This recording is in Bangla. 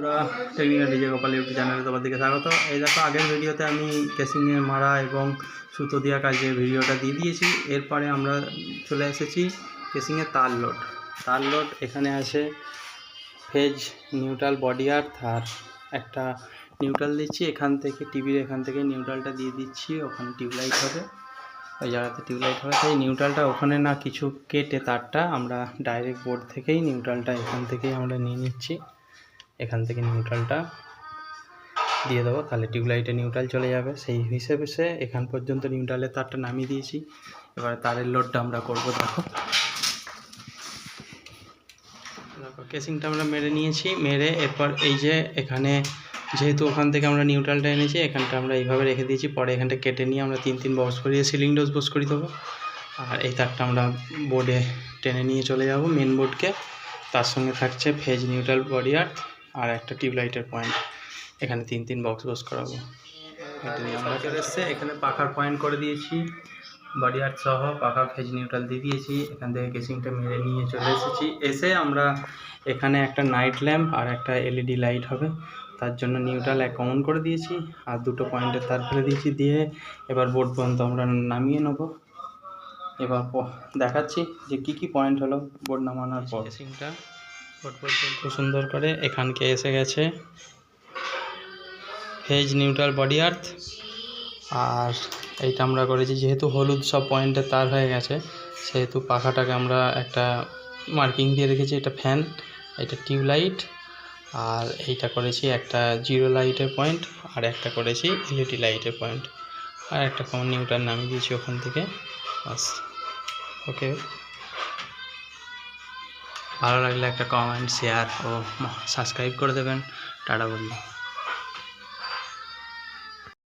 বন্ধুরা টেকনিক্যাল ডিজে ইউটিউব চ্যানেলে তোমার দিকে স্বাগত। এই দেখো, আগের ভিডিওতে আমি কেসিংয়ে মারা এবং সুতো দেওয়া কাজে ভিডিওটা দিয়ে দিয়েছি। এরপরে আমরা চলে এসেছি কেসিংয়ে তার লোড। তার লোড এখানে আছে ফেজ নিউট্রাল বডি আর একটা নিউট্রাল দিচ্ছি। এখান থেকে টিভির এখান থেকে নিউট্রালটা দিয়ে দিচ্ছি, ওখানে টিউবলাইট হবে। ওই জায়গাতে টিউবলাইট হবে। তাই নিউট্রালটা ওখানে না কিছু কেটে তারটা আমরা ডাইরেক্ট বোর্ড থেকেই নিউট্রালটা এখান থেকেই আমরা নিয়ে নিচ্ছি। এখান থেকে নিউট্রালটা দিয়ে দেবো। তাহলে টিউবলাইটে নিউট্রাল চলে যাবে। সেই হিসেবে সে এখান পর্যন্ত নিউট্রালের তারটা নামিয়ে দিয়েছি। এবার তারের লোডটা আমরা করব, দেখো। দেখো কেসিংটা আমরা মেরে নিয়েছি। মেরে এরপর এই যে এখানে যেহেতু ওখান থেকে আমরা নিউট্রালটা এনেছি, এখানটা আমরা এইভাবে রেখে দিয়েছি। পরে এখানটা কেটে নিয়ে আমরা তিন তিন বক্স করিয়ে সিলিং ডোজ বক্স করে দেবো। আর এই তারটা আমরা বোর্ডে টেনে নিয়ে চলে যাব মেন বোর্ডকে তার সঙ্গে থাকছে ফেজ নিউট্রাল বডি আর্থ আর একটা টিউবলাইটের পয়েন্ট এখানে তিন তিন বক্স বক্স করাবো। আমরা চলে এসছে। এখানে পাখার পয়েন্ট করে দিয়েছি। বডি আর্ট সহ পাখা ফেজ নিউট্রাল দিয়ে দিয়েছি। এখান থেকে কেসিংটা মেরে নিয়ে চলে এসেছি। এসে আমরা এখানে একটা নাইট ল্যাম্প আর একটা এলইডি লাইট হবে। তার জন্য নিউট্রাল এক কমন করে দিয়েছি। আর দুটো পয়েন্টের তার ফেলে দিয়েছি। দিয়ে এবার বোর্ড পর্যন্ত আমরা নামিয়ে নেব। এবার দেখাচ্ছি যে কি কি পয়েন্ট হলো বোর্ড নামানোর পর। কেসিংটা খুব সুন্দর করে এখানকে এসে গেছে। ফেজ নিউট্রাল বডি আর্থ আর এইটা আমরা করেছি যেহেতু হলুদ সব পয়েন্টে তার হয়ে গেছে, সেহেতু পাখাটাকে আমরা একটা মার্কিং দিয়ে রেখেছি, এটা ফ্যান এটা টিউবলাইট। আর এইটা করেছি একটা জিরো লাইটের পয়েন্ট আর একটা করেছি এলইডি লাইটের পয়েন্ট আর একটা কমন নিউট্রাল নামিয়ে দিয়েছি ওখান থেকে। বাস। ওকে ভালো লাগলে একটা কমেন্ট শেয়ার ও সাবস্ক্রাইব করে দেবেন। টাটা বললাম